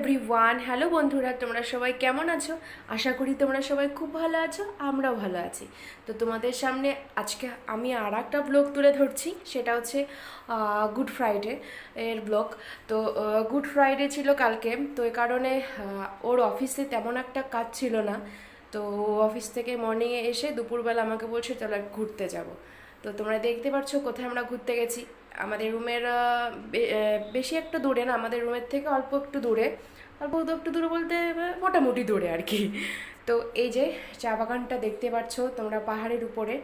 Everyone hello বন্ধুরা, তোমরা সবাই কেমন আছো? আশা করি তোমরা সবাই খুব ভালো আছো, আমরাও ভালো আছি। তো তোমাদের সামনে আজকে আমি আর একটা ব্লগ তুলে ধরছি, সেটা হচ্ছে গুড ফ্রাইডে এর ব্লগ তো গুড ফ্রাইডে ছিল কালকে, তো এ কারণে ওর অফিসে তেমন একটা কাজ ছিল না। তো অফিস থেকে মর্নিংয়ে এসে দুপুরবেলা আমাকে বলছে, চলো ঘুরতে যাব। তো তোমরা দেখতে পাচ্ছ কোথায় আমরা ঘুরতে গেছি। আমাদের রুমের বেশি একটা দূরে না, আমাদের রুমের থেকে অল্প একটু দূরে। অল্প একটু দূরে বলতে মোটামুটি দূরে আর কি। তো এই যে চা বাগানটা দেখতে পাচ্ছ তোমরা পাহাড়ের উপরে।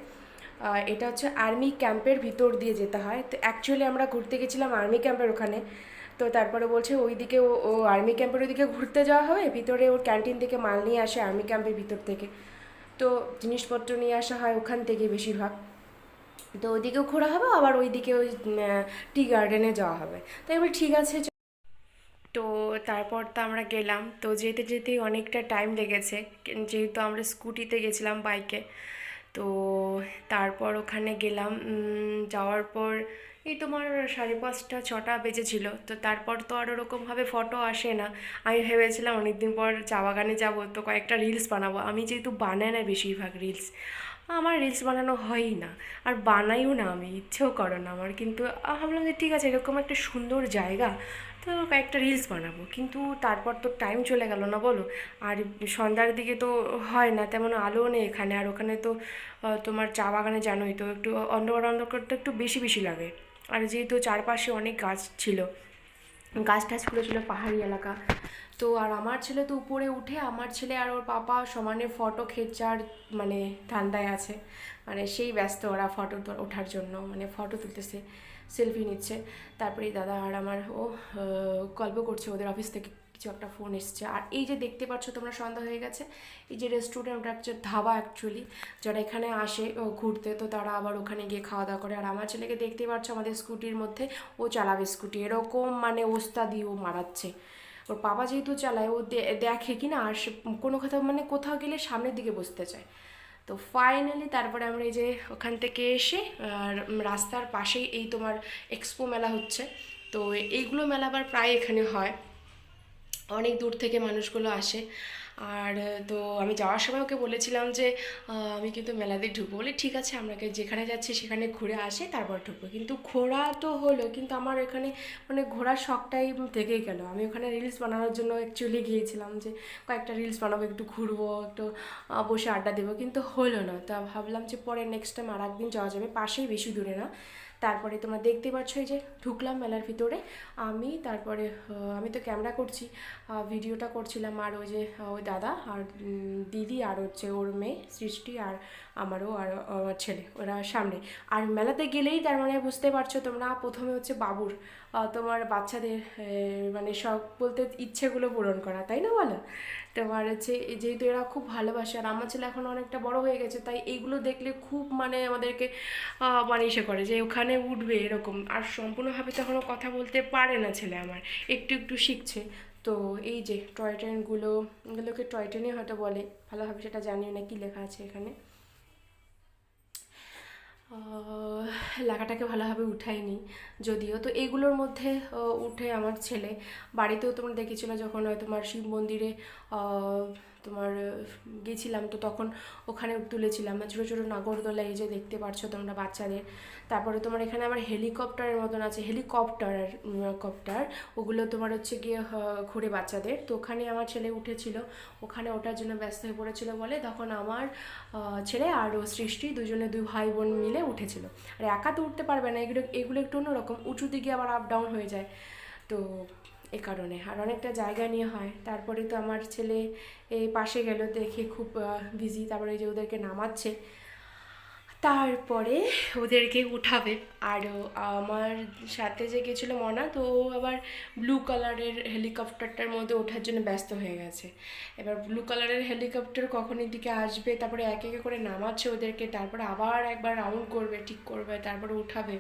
এটা হচ্ছে আর্মি ক্যাম্পের ভিতর দিয়ে যেতে হয়। তো অ্যাকচুয়ালি আমরা ঘুরতে গেছিলাম আর্মি ক্যাম্পের ওখানে। তো তারপরে বলছে ওইদিকে ও ও আর্মি ক্যাম্পের ওইদিকে ঘুরতে যাওয়া হবে, ভিতরে ওর ক্যান্টিন থেকে মাল নিয়ে আসে আর্মি ক্যাম্পের ভিতর থেকে। তো জিনিসপত্র নিয়ে আসা হয় ওখান থেকে বেশিরভাগ। তো ওইদিকেও ঘোরা হবে আবার ওইদিকে ওই টি গার্ডেনে যাওয়া হবে। তো এবার বলি, ঠিক আছে তো তারপর তো আমরা গেলাম। তো যেতে যেতেই অনেকটা টাইম লেগেছে যেহেতু আমরা স্কুটিতে গেছিলাম বাইকে তো তারপর ওখানে গেলাম যাওয়ার পর এই তোমার সাড়ে পাঁচটা, ছটা বেজেছিল। তো তারপর তো আর ওরকমভাবে ফটো আসে না। আমি ভেবেছিলাম অনেকদিন পর চা বাগানে যাব, তো কয়েকটা রিলস বানাবো। আমি যেহেতু বানাই না বেশিরভাগ রিলস আমার রিলস বানানো হয়ই না। আর বানাইও না আমি, ইচ্ছেও করো না আমার। কিন্তু ভাবলাম যে ঠিক আছে, এরকম একটা সুন্দর জায়গা, তো কয়েকটা রিলস বানাবো। কিন্তু তারপর তো টাইম চলে গেল না, বলো? আর সন্ধ্যার দিকে তো হয় না, তেমন আলো নেই এখানে। আর ওখানে তো তোমার চা বাগানে জানোই তো, একটু অন্ধকার অন্ধকার তো একটু বেশি বেশি লাগে। আর যেহেতু চারপাশে অনেক গাছ ছিল, গাছ টাছগুলো ছিল পাহাড়ি এলাকা। তো আর আমার ছেলে তো উপরে উঠে, আমার ছেলে আর ওর পাপা সমানে ফটো খেচার মানে ঠান্ডায় আছে। মানে সেই ব্যস্ত ওরা ফটো ওঠার জন্য মানে ফটো তুলতেছে সেলফি নিচ্ছে। তারপরে দাদা আর আমার ও গল্প করছে ওদের অফিস থেকে। কিছু একটা ফোন এসছে। আর এই যে দেখতে পাচ্ছ তোমরা, সন্ধ্যা হয়ে গেছে। এই যে রেস্টুরেন্ট ওটা হচ্ছে ধাবা অ্যাকচুয়ালি যারা এখানে আসে ঘুরতে, তো তারা আবার ওখানে গিয়ে খাওয়া দাওয়া করে। আর আমার ছেলেকে দেখতেই পাচ্ছ আমাদের স্কুটির মধ্যে, ও চালাবে স্কুটি এরকম মানে ওস্তাদি ও মারাচ্ছে। ওর বাবা যেহেতু চালায়, ও দেখে কি না, আর কোনো কোথাও মানে কোথাও গেলে সামনের দিকে বসতে চায়। তো ফাইনালি তারপরে আমরা এই যে ওখান থেকে এসে রাস্তার পাশেই এই তোমার এক্সপো মেলা হচ্ছে। তো এইগুলো মেলা আবার প্রায় এখানে হয়। অনেক দূর থেকে মানুষগুলো আসে। আর, তো আমি যাওয়ার সময় ওকে বলেছিলাম যে আমি কিন্তু মেলাতে ঢুকবো। বলে, ঠিক আছে আমাকে যেখানে যাচ্ছি সেখানে ঘুরে আসে, তারপর ঢুকবো। কিন্তু ঘোরা তো হলো, কিন্তু আমার এখানে মানে ঘোরার শখটাই থেকেই গেল। আমি ওখানে রিলস বানানোর জন্য অ্যাকচুয়ালি গিয়েছিলাম যে, কয়েকটা রিলস বানাবো, একটু ঘুরবো, একটু বসে আড্ডা দেবো। কিন্তু হলো না। তা ভাবলাম যে, পরে নেক্সট টাইম আর একদিন যাওয়া যাবে। পাশেই বেশি দূরে না। তারপরে তোমরা দেখতে পাচ্ছ এই যে ঢুকলাম মেলার ভিতরে। আমি তারপরে আমি তো ক্যামেরা করছি ভিডিওটা করছিলাম আর ওই যে ওই দাদা আর দিদি আর হচ্ছে ওর মেয়ে সৃষ্টি আর আমারও আর, আমার ছেলে, ওরা সামনে। আর মেলাতে গেলেই তার মানে বুঝতে পারছ তোমরা, প্রথমে হচ্ছে বাবুর তোমার বাচ্চাদের মানে শখ বলতে ইচ্ছেগুলো পূরণ করা, তাই না বলো? তোমার হচ্ছে যেহেতু এরা খুব ভালোবাসে, আর আমার ছেলে এখন অনেকটা বড় হয়ে গেছে, তাই এইগুলো দেখলে খুব মানে আমাদেরকে মানে ইসে করে যে ওখানে উঠবে এরকম। আর সম্পূর্ণভাবে তো এখনও কথা বলতে পারে না ছেলে আমার, একটু একটু শিখছে। তো এই যে টয় ট্রেনগুলো, এগুলোকে টয় ট্রেনে হয়তো বলে, ভালোভাবে সেটা জানিও না কী লেখা আছে এখানে। আহ, লেখাটাকে ভালোভাবে উঠাইনি। যদিও তো এগুলোর মধ্যে উঠে আমার ছেলে। বাড়িতেও তোমরা দেখেছিলে যখন তোমার শিব মন্দিরে তোমার গেছিলাম তো তখন ওখানে তুলেছিলাম। ছোটো ছোটো নাগরদোলা এই যে দেখতে পাচ্ছ তোমরা বাচ্চাদের। তারপরে তোমার এখানে আবার হেলিকপ্টারের মতন আছে, হেলিকপ্টার কপ্টার। ওগুলো তোমার হচ্ছে গিয়ে ঘুরে বাচ্চাদের। তো ওখানে আমার ছেলে উঠেছিল। ওখানে ওঠার জন্য ব্যস্ত হয়ে পড়েছিল বলে তখন আমার ছেলে আর ও সৃষ্টি দুজনে দুই ভাই বোন মিলে উঠেছিল। আর একা তো উঠতে পারবে না, এগুলো এগুলো একটু অন্যরকম। উঁচু দিকে আবার আপ ডাউন হয়ে যায়। তো এ কারণে। আর অনেকটা জায়গা নিয়ে হয়। তারপরে তো আমার ছেলে এই পাশে গেল, দেখে খুব বিজি তারপরে যে ওদেরকে নামাচ্ছে। তারপরে ওদেরকে উঠাবে। আর আমার সাথে যে গেছিল মনা, তো ও আবার ব্লু কালারের হেলিকপ্টারটার মধ্যে ওঠার জন্য ব্যস্ত হয়ে গেছে। এবার ব্লু কালারের হেলিকপ্টার কখন এদিকে আসবে, তারপরে এক একে করে নামাচ্ছে ওদেরকে। তারপরে আবার একবার রাউন্ড করবে, ঠিক করবে, তারপরে উঠাবে।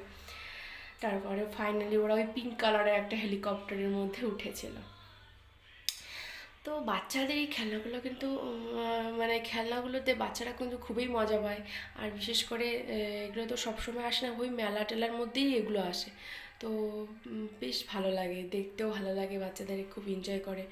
তারপরে ফাইনালি ওরা ওই পিঙ্ক কালারের একটা হেলিকপ্টারের মধ্যে উঠেছিল। তো বাচ্চাদের এই খেলনাগুলো কিন্তু মানে খেলনাগুলোতে বাচ্চারা কিন্তু খুবই মজা পায়। আর বিশেষ করে এগুলো তো সবসময় আসে না, ওই মেলা টেলার মধ্যেই এগুলো আসে। তো বেশ ভালো লাগে, দেখতেও ভালো লাগে, বাচ্চাদের খুব এনজয় করে।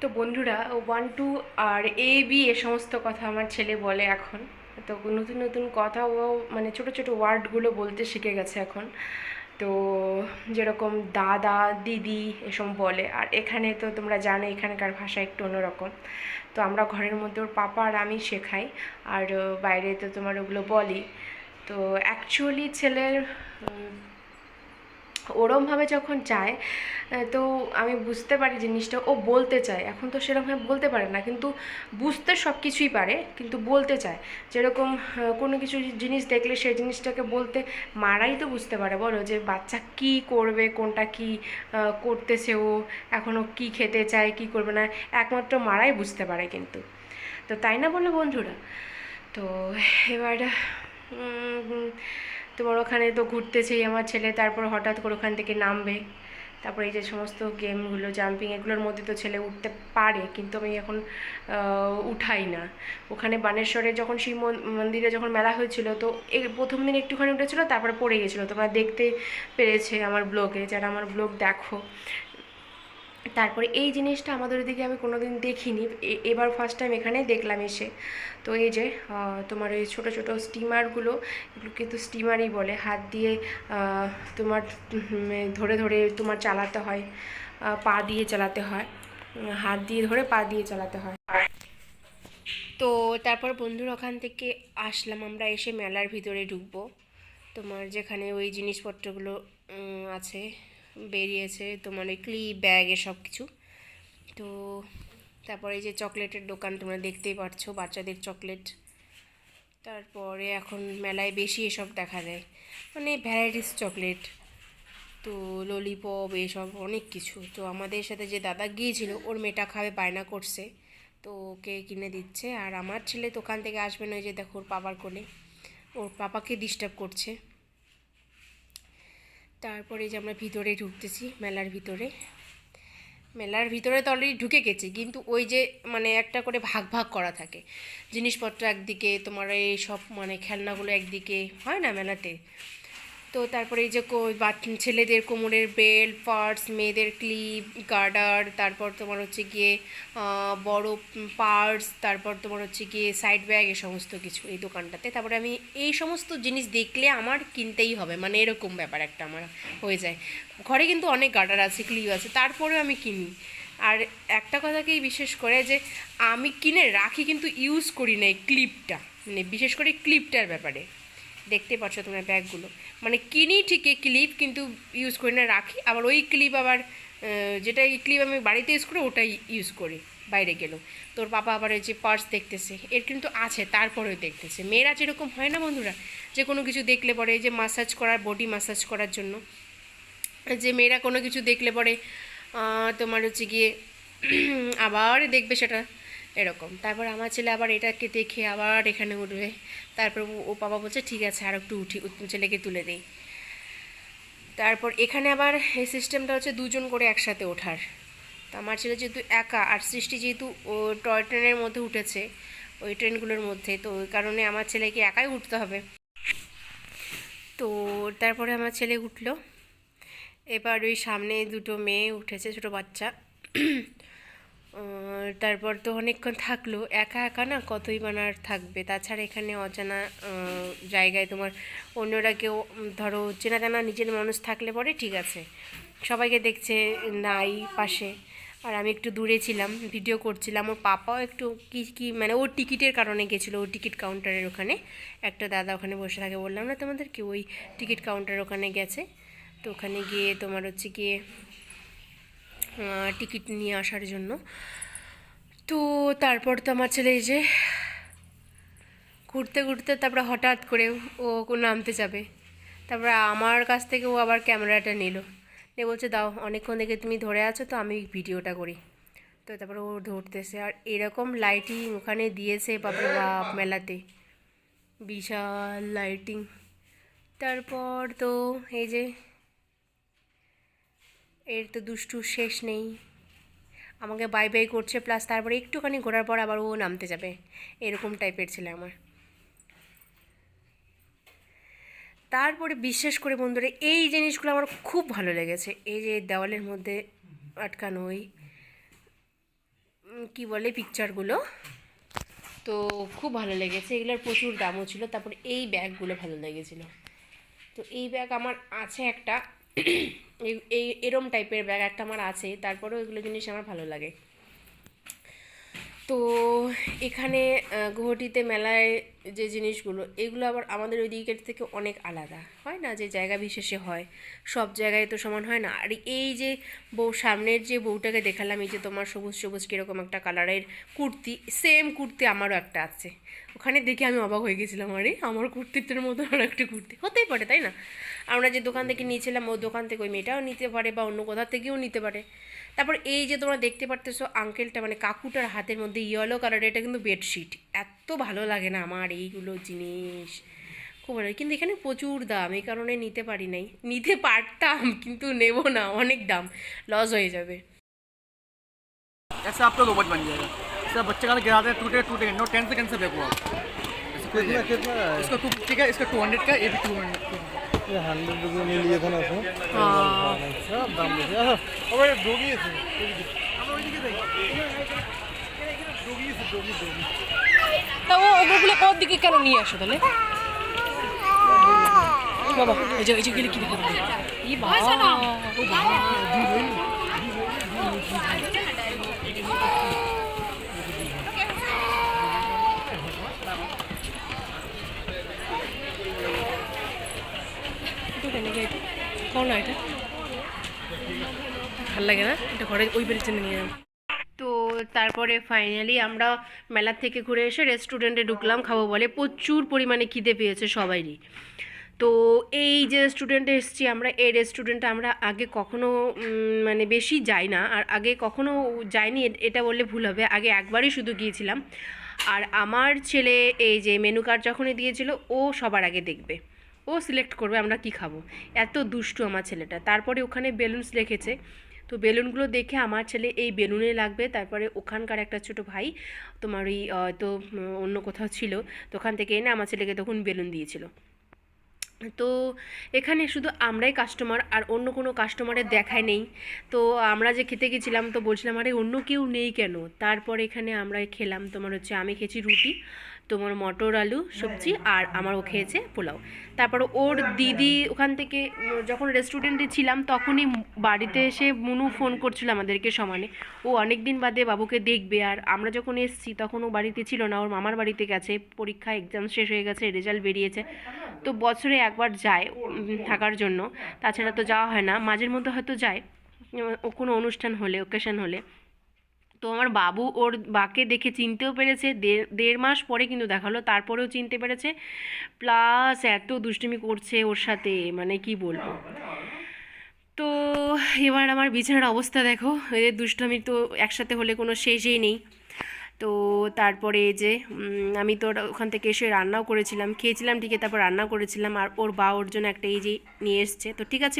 তো বন্ধুরা ওয়ান টু আর এ বি এ সমস্ত কথা আমার ছেলে বলে এখন। তো নতুন নতুন কথা ও মানে ছোট ছোট ওয়ার্ডগুলো বলতে শিখে গেছে এখন। তো যেরকম দাদা, দিদি এসব বলে। আর এখানে তো তোমরা জানো, এখানকার ভাষা একটু অন্যরকম। তো আমরা ঘরের মধ্যে ওর পাপা আর আমি শেখাই। আর বাইরে তো তোমার ওগুলো বলি। তো অ্যাকচুয়ালি ছেলের ওরমভাবে যখন আহ, তো আমি বুঝতে পারি জিনিসটা। ও বলতে চায়। এখন তো সেরকমভাবে বলতে পারে না কিন্তু বুঝতে সব কিছুই পারে কিন্তু বলতে চায়। যেরকম কোনো কিছু জিনিস দেখলে সেই জিনিসটাকে বলতে মারাই তো বুঝতে পারে। বলো যে বাচ্চা কি করবে কোনটা কি করতেছে ও এখনও কি খেতে চায় কি করবে না একমাত্র মারাই বুঝতে পারে কিন্তু। তো তাই না বলো বন্ধুরা? তো এবার তোমার ওখানে তো ঘুরতেছেই আমার ছেলে, তারপর হঠাৎ করে ওখান থেকে নামবে। তারপর এই যে সমস্ত গেমগুলো জাম্পিং এগুলোর মধ্যে তো ছেলে উঠতে পারে, কিন্তু আমি এখন উঠাই না। ওখানে বানেশ্বরে যখন শিব মন- মন্দিরে যখন মেলা হয়েছিল, তো প্রথম দিন একটুখানি উঠেছিল, তারপরে পড়ে গেছিল। তোমরা দেখতে পেরেছে আমার ব্লগে, যারা আমার ব্লগ দেখো। তারপরে এই জিনিসটা আমাদের ওদিকে আমি কোনোদিন দেখিনি। এ- এবার ফার্স্ট টাইম এখানে দেখলাম এসে। তো এই যে তোমার ওই ছোটো ছোটো স্টিমারগুলো এগুলো কিন্তু স্টিমারই বলে। হাত দিয়ে তোমার ধরে ধরে তোমার চালাতে হয় পা দিয়ে চালাতে হয়। হাত দিয়ে ধরে পা দিয়ে চালাতে হয়। তো তারপর বন্ধুর ওখান থেকে আসলাম আমরা, এসে মেলার ভিতরে ঢুকবো। তোমার যেখানে ওই জিনিসপত্রগুলো আছে বেরিয়েছে তোমার ওই ক্লিপ ব্যাগ এসব কিছু। তো তারপরে যে চকলেটের দোকান তোমরা দেখতেই পাচ্ছ বাচ্চাদের চকলেট। তারপরে এখন মেলায় বেশি এসব দেখা যায়। মানে ভ্যারাইটিস চকলেট, তো ললিপপ এসব অনেক কিছু। তো আমাদের সাথে যে দাদা গিয়েছিল, ওর মেয়েটা খাবে বায়না করছে, তো ওকে কিনে দিচ্ছে। আর আমার ছেলে ওখান থেকে আসবে না যে দেখো ওর পাপার কোলে। ওর পাপাকে ডিস্টার্ব করছে। তারপরে যে আমরা ভিতরে ঢুকতেছি, মেলার ভিতরে। মেলার ভিতরে তো অলরেডি ঢুকে গেছি, কিন্তু ওই যে মানে একটা করে ভাগ ভাগ করা থাকে। জিনিসপত্র একদিকে তোমার এই সব মানে খেলনাগুলো একদিকে, হয় না মেলাতে? তো তারপরে এই যে ছেলেদের কোমরের বেল্ট, পার্স, মেয়েদের ক্লিপ, গার্ডার, তারপর তোমার হচ্ছে গিয়ে বড় পার্স, তারপর তোমার হচ্ছে গিয়ে সাইড ব্যাগ, এ সমস্ত কিছু এই দোকানটাতে। তারপরে আমি এই সমস্ত জিনিস দেখলে আমার কিনতেই হবে। মানে এরকম ব্যাপার একটা আমার হয়ে যায়। ঘরে কিন্তু অনেক গার্ডার আছে, ক্লিপ আছে, তারপরেও আমি কিনি। আর একটা কথাকেই বিশেষ করে যে, আমি কিনে রাখি কিন্তু ইউজ করি না এই ক্লিপটা। মানে বিশেষ করে ক্লিপটার ব্যাপারে। দেখতে পাচ্ছ তোমরা ব্যাগগুলো। মানে কিনি ঠিকই ক্লিপ কিন্তু ইউজ করি না, রাখি। আবার ওই ক্লিপ আবার যেটা এই ক্লিপ আমি বাড়িতে ইউজ করি, ওটাই ইউজ করি, বাইরে গেলেও তোর বাবা আবার যে পার্স দেখতেছে, এর কিন্তু আছে, তারপরেও দেখতেছে। মেয়েরা যেরকম হয় না বন্ধুরা, যে কোনো কিছু দেখলে পরে যে মাসাজ করার বডি মাসাজ করার জন্য। যে মেয়েরা কোনো কিছু দেখলে পরে তোমার হচ্ছে গিয়ে, আবার দেখবে সেটা। এরকম। তারপর আমার ছেলে আবার এটাকে দেখে আবার এখানে উঠবে। তারপর ও- বাবা বলছে, ঠিক আছে, আর একটু উঠি ছেলেকে তুলে দেই। তারপর এখানে আবার এই সিস্টেমটা হচ্ছে দুজন করে একসাথে ওঠার। তো আমার ছেলে যেহেতু একা, আর সৃষ্টি যেহেতু, ও টয় ট্রেনের মধ্যে উঠেছে, ওই ট্রেনগুলোর মধ্যে, তো ওই কারণে আমার ছেলেকে একাই উঠতে হবে। তো তারপরে আমার ছেলে উঠল। এবার ওই সামনে দুটো মেয়ে উঠেছে, ছোটো বাচ্চা। তারপর তো অনেকক্ষণ থাকল, একা একা না কতই বানার থাকবে। তাছাড়া এখানে অজানা জায়গায় তোমার অন্যরা কেউ ধরো চেনা জানা নিজের মানুষ থাকলে পরে ঠিক আছে। সবাইকে দেখছে নাই পাশে। আর আমি একটু দূরে ছিলাম, ভিডিও করছিলাম। ওর পাপাও একটু কি কি মানে ওর টিকিটের কারণে গেছিল, ওর টিকিট কাউন্টারের ওখানে। একটা দাদা ওখানে বসে থাকে। বললাম, না তোমাদেরকে ওই টিকিট কাউন্টার ওখানে গেছে? তো ওখানে গিয়ে তোমার হচ্ছে গিয়ে টিকিট নিয়ে আসার জন্য। তো তারপর তো আমার ছেলে এই যে ঘুরতে ঘুরতে তারপরে হঠাৎ করে ও নামতে যাবে। তারপরে আমার কাছ থেকে ও আবার ক্যামেরাটা নিল। নিয়ে বলছে, দাও, অনেকক্ষণ থেকে তুমি ধরে আছো, তো আমি ভিডিওটা করি। তো তারপরে ও ধরতেছে। আর এরকম লাইটিং ওখানে দিয়েছে, বাপরে বাপ, মেলাতে। বিশাল লাইটিং তারপর তো এই যে এর তো দুষ্টু শেষ নেই। আমাকে বাই বাই করছে প্লাস তারপরে একটুখানি ঘোরার পর আবার ও নামতে যাবে। এরকম টাইপের ছেলে আমার। তারপরে বিশেষ করে বন্ধুরা, এই জিনিসগুলো আমার খুব ভালো লেগেছে। এই যে দেওয়ালের মধ্যে আটকানো ওই কি বলে পিকচারগুলো তো খুব ভালো লেগেছে। এগুলোর প্রচুর দামও ছিল, তারপর এই ব্যাগগুলো ভালো লেগেছিলো। তো এই ব্যাগ আমার আছে একটা। এই এই, এরম টাইপের ব্যাগ একটা আমার আছে, তারপরেও এগুলো জিনিস আমার ভালো লাগে। তো এখানে গুহটিতে মেলায় যে জিনিসগুলো, এগুলো আবার আমাদের ওই দিকের থেকে অনেক আলাদা। হয় না যে জায়গা বিশেষে হয়, সব জায়গায় তো সমান হয় না। আর এই যে বউ, সামনের যে বউটাকে দেখালাম, এই যে তোমার সবুজ সবুজ কীরকম একটা কালারের কুর্তি সেম কুর্তি আমারও একটা আছে। ওখানে দেখে আমি অবাক হয়ে গেছিলাম, আরে, আমার কুর্তিটার মতো আর একটা কুর্তি। হতেই পারে, তাই না? আমরা যে দোকান থেকে নিয়েছিলাম ওই দোকান থেকে ওই মেয়েটাও নিতে পারে বা অন্য কোথা থেকেও নিতে পারে। তারপর এই যে তোমরা দেখতে পারতেছো আঙ্কেলটা মানে কাকুটার হাতের মধ্যে ইয়েলো কালারের এটা কিন্তু বেডশিট এত ভালো লাগে না আমার। এইগুলো জিনিস। খুব ভালো। কিন্তু এখানে প্রচুর দাম এই কারণে নিতে পারি নাই। নিতে পারতাম কিন্তু নেব না অনেক দাম। লস হয়ে যাবে। ऐसा आपका रोबोट बन जाएगा। सर बच्चे का गिराते हैं टूटे टूटे। नो टेन सेकेंड से देखो आप। इसका टू ठीक है इसका टू हंड्रेड का ये भी टू हंड्रेड हंड्रेड रुपये में लिए था ना उसमें हाँ। दाम अबे डोगी है তা ও ওগুলো কোন দিকে কেন নিয়ে আসো তাহলে? যে, এই যে গেলে কি দেখে ই বাবা কোন এটা? ভালো লাগে না? এটা ঘরে ওই জন্য নিয়ে তারপরে ফাইনালি আমরা মেলার থেকে ঘুরে এসে রেস্টুরেন্টে ঢুকলাম, খাব বলে। প্রচুর পরিমাণে খিদে পেয়েছে সবাইরই। তো এই যে রেস্টুরেন্টে এসেছি আমরা, এই রেস্টুরেন্টে আমরা আগে কখনো মানে বেশি যাই না। আর আগে কখনো যাইনি এটা বললে ভুল হবে। আগে একবারই শুধু গিয়েছিলাম। আর আমার ছেলে এই যে মেনু কার্ড যখনই দিয়েছিল, ও সবার আগে দেখবে। ও সিলেক্ট করবে আমরা কি খাব। এত দুষ্টু আমার ছেলেটা। তারপরে ওখানে বেলুনস রেখেছে। তো বেলুনগুলো দেখে আমার ছেলে এই বেলুনে লাগবে। তারপরে ওখানকার একটা ছোট ভাই, তোমার ওই তো অন্য কোথাও ছিল, তো ওখান থেকে এনে আমার ছেলেকে তখন বেলুন দিয়েছিল। তো এখানে শুধু আমরাই কাস্টমার আর অন্য কোনো কাস্টমারের দেখায় নেই। তো আমরা যে খেতে গেছিলাম, তো বলছিলাম, আরে, অন্য কেউ নেই কেন? তারপর এখানে আমরা খেলাম, তোমার হচ্ছে, আমি খেয়েছি রুটি তোমার মটর আলু সবজি আর আমার ও খেয়েছে পোলাও। তারপর ওর দিদি ওখান থেকে যখন রেস্টুরেন্টে ছিলাম তখনই বাড়িতে এসে মুনু ফোন করছিল আমাদেরকে সমানে। ও অনেক দিন বাদে বাবুকে দেখবে আর আমরা যখন এসেছি তখন ও বাড়িতে ছিল না। ওর মামার বাড়িতে গেছে পরীক্ষা এক্সাম শেষ হয়ে গেছে রেজাল্ট বেরিয়েছে। তো বছরে একবার যায় থাকার জন্য। তাছাড়া তো যাওয়া হয় না। মাঝের মধ্যে হয়তো যায়। ও কোনো অনুষ্ঠান হলে ওকেশন হলে। তো আমার বাবু ওর বাকে দেখে চিনতেও পেরেছে। দেড় দেড় মাস পরে কিন্তু দেখাল, তারপরেও চিনতে পেরেছে। প্লাস এত দুষ্টুমি করছে ওর সাথে মানে কি বলব? তো এবার আমার বিছানার অবস্থা দেখো এদের দুষ্টুমি তো একসাথে হলে কোনো শেষই নেই। তো তারপরে এই যে আমি তো ওখান থেকে এসে রান্নাও করেছিলাম, খেয়েছিলাম ঠিকই, তারপর রান্না করেছিলাম, আর ওর বা ওর জন্য একটা এই যে নিয়ে এসছে। তো ঠিক আছে